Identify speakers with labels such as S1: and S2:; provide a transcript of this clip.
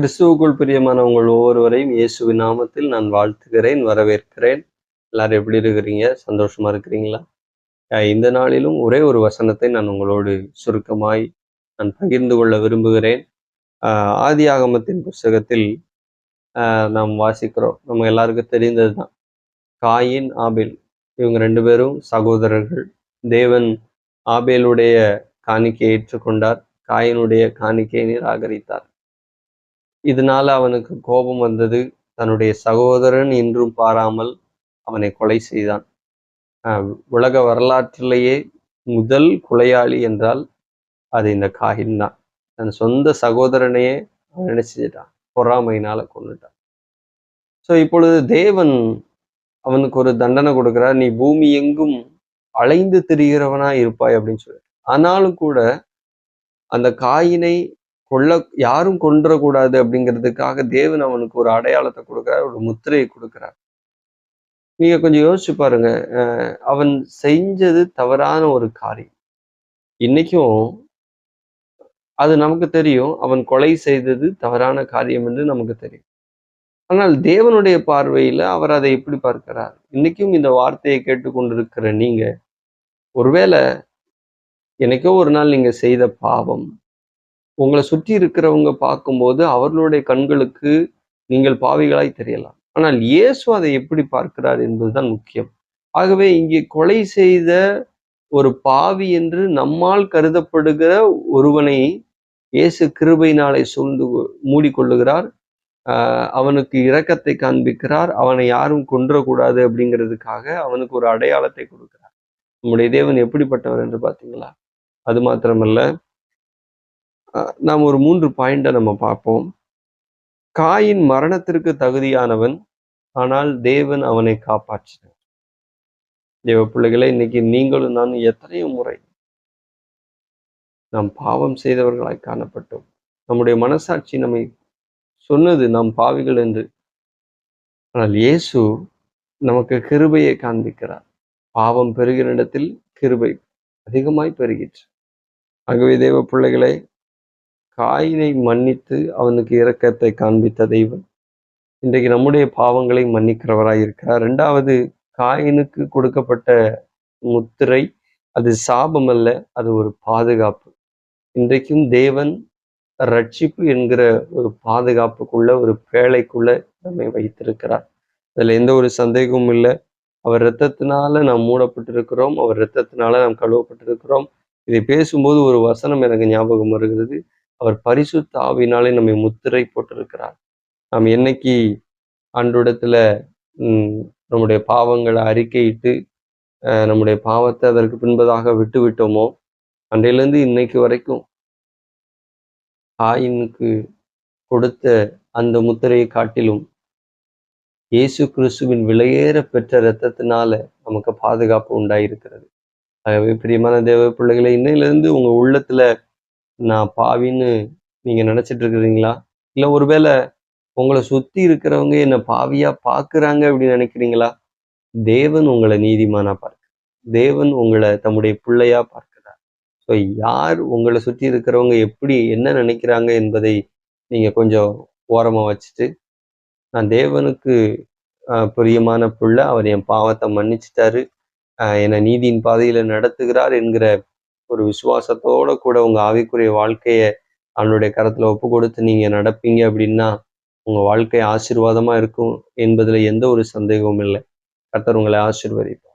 S1: கிறிஸ்துவுக்குள் பிரியமான உங்கள் ஒவ்வொருவரையும் இயேசுவின் நாமத்தில் நான் வாழ்த்துகிறேன் வரவேற்கிறேன். எல்லாரும் எப்படி இருக்கிறீங்க? சந்தோஷமா இருக்கிறீங்களா? இந்த நாளிலும் ஒரே ஒரு வசனத்தை நான் உங்களோடு சுருக்கமாய் நான் பகிர்ந்து கொள்ள விரும்புகிறேன். ஆதி ஆகமத்தின் புஸ்தகத்தில் ஆஹ் நாம் வாசிக்கிறோம். நம்ம எல்லாருக்கும் தெரிந்தது தான் காயின் ஆபேல் இவங்க ரெண்டு பேரும் சகோதரர்கள். தேவன் ஆபேலுடைய காணிக்கையை ஏற்றுக்கொண்டார். காயினுடைய காணிக்கையை நிராகரித்தார். இதனால அவனுக்கு கோபம் வந்தது. தன்னுடைய சகோதரன் என்றும் பாராமல் அவனை கொலை செய்தான். ஆஹ் உலக வரலாற்றிலேயே முதல் கொலையாளி என்றால் அது இந்த காயின் தான். தன் சொந்த சகோதரனையே அவன் நினைச்சிட்டான் பொறாமையினால கொண்டுட்டான் ஸோ இப்பொழுது தேவன் அவனுக்கு ஒரு தண்டனை கொடுக்குறார். நீ பூமி எங்கும் அலைந்து திரிகிறவனா இருப்பாய் அப்படின்னு சொல்லி ஆனாலும் கூட அந்த காயினை கொல்ல யாரும் கொன்றக்கூடாது அப்படிங்கிறதுக்காக தேவன் அவனுக்கு ஒரு அடையாளத்தை கொடுக்குறார் ஒரு முத்திரையை கொடுக்குறார். நீங்க கொஞ்சம் யோசிச்சு பாருங்க. அஹ் அவன் செஞ்சது தவறான ஒரு காரியம். இன்னைக்கும் அது நமக்கு தெரியும். அவன் கொலை செய்தது தவறான காரியம் என்று நமக்கு தெரியும். ஆனால் தேவனுடைய பார்வையில அவர் அதை எப்படி பார்க்கிறார்? இன்னைக்கும் இந்த வார்த்தையை கேட்டுக்கொண்டிருக்கிற நீங்க ஒருவேளை என்னைக்கோ ஒரு நாள் நீங்க செய்த பாவம் உங்களை சுற்றி இருக்கிறவங்க பார்க்கும்போது அவர்களுடைய கண்களுக்கு நீங்கள் பாவிகளாய் தெரியலாம். ஆனால் இயேசு அதை எப்படி பார்க்கிறார் என்பதுதான் முக்கியம். ஆகவே இங்கே கொலை செய்த ஒரு பாவி என்று நம்மால் கருதப்படுகிற ஒருவனை இயேசு கிருபையினாலே சூழ்ந்து மூடிக்கொள்ளுகிறார். ஆஹ் அவனுக்கு இரக்கத்தை காண்பிக்கிறார். அவனை யாரும் கொன்றக்கூடாது அப்படிங்கிறதுக்காக அவனுக்கு ஒரு அடையாளத்தை கொடுக்கிறார். நம்முடைய தேவன் எப்படிப்பட்டவர் என்று பார்த்தீங்களா? அது மாத்திரமல்ல. நாம் ஒரு மூன்று பாயிண்டை நம்ம பார்ப்போம். காயின் மரணத்திற்கு தகுதியானவன் ஆனால் தேவன் அவனை காப்பாற்றினார். தேவ பிள்ளைகளை இன்னைக்கு நீங்களும் நான் எத்தனையோ முறை நாம் பாவம் செய்தவர்களாய் காணப்பட்டோம். நம்முடைய மனசாட்சி நம்மை சொன்னது நாம் பாவிகள் என்று. ஆனால் இயேசு நமக்கு கிருபையை காண்பிக்கிறார். பாவம் பெருகிற இடத்தில் கிருபை அதிகமாய் பெருகிற்று ஆகவே தேவ பிள்ளைகளை காயினை மன்னித்து அவனுக்கு இரக்கத்தை காண்பித்த தெய்வம். இன்றைக்கு நம்முடைய பாவங்களை மன்னிக்கிறவராய் இருக்கிறார். ரெண்டாவது காயினுக்கு கொடுக்கப்பட்ட முத்திரை அது சாபம் அல்ல அது ஒரு பாதுகாப்பு. இன்றைக்கும் தேவன் ரட்சிப்பு என்கிற ஒரு பாதுகாப்புக்குள்ள ஒரு பேழைக்குள்ள நம்மை வைத்திருக்கிறார். அதுல எந்த ஒரு சந்தேகமும் இல்லை. அவர் இரத்தத்தினால நாம் மூடப்பட்டிருக்கிறோம். அவர் இரத்தத்தினால நாம் கழுவப்பட்டிருக்கிறோம். இதை பேசும்போது ஒரு வசனம் எனக்கு ஞாபகம் வருகிறது. அவர் பரிசுத்த ஆவினாலே நம்மை முத்திரை போட்டிருக்கிறார். நாம் என்னைக்கு அன்றிடத்துல உம், நம்முடைய பாவங்களை அறிக்கையிட்டு அஹ், நம்முடைய பாவத்தை அதற்கு பின்பதாக விட்டு விட்டோமோ அன்றையிலிருந்து இன்னைக்கு வரைக்கும் ஆயினுக்கு கொடுத்த அந்த முத்திரையை காட்டிலும் இயேசு கிறிஸ்துவின் விலையேற பெற்ற இரத்தத்தினால நமக்கு பாதுகாப்பு உண்டாயிருக்கிறது. ஆகவே பிரியமான தேவ பிள்ளைகளை இன்னையிலிருந்து உங்க உள்ளத்துல நான் பாவின்னு நீங்க நினைச்சிட்டு இருக்கிறீங்களா? இல்லை ஒருவேளை உங்களை சுத்தி இருக்கிறவங்க என்ன பாவியா பார்க்குறாங்க அப்படின்னு நினைக்கிறீங்களா? தேவன் உங்களை நீதிமானா பார்க்க தேவன் உங்களை தம்முடைய பிள்ளையா பார்க்கிறார். ஸோ யார் உங்களை சுற்றி இருக்கிறவங்க எப்படி என்ன நினைக்கிறாங்க என்பதை நீங்க கொஞ்சம் ஓரமா வச்சுட்டு நான் தேவனுக்கு பிரியமான பிள்ளை அவர் என் பாவத்தை மன்னிச்சிட்டாரு. என்னை நீதியின் பாதையில் நடத்துகிறார் என்கிற ஒரு விசுவாசத்தோட கூட உங்க ஆவிக்குரிய வாழ்க்கையை அவனுடைய கரத்துல ஒப்பு கொடுத்து நீங்க நடப்பீங்க அப்படின்னா உங்க வாழ்க்கை ஆசீர்வாதமா இருக்கும் என்பதுல எந்த ஒரு சந்தேகமும் இல்லை. கர்த்தர் உங்களை ஆசீர்வதிப்பார்.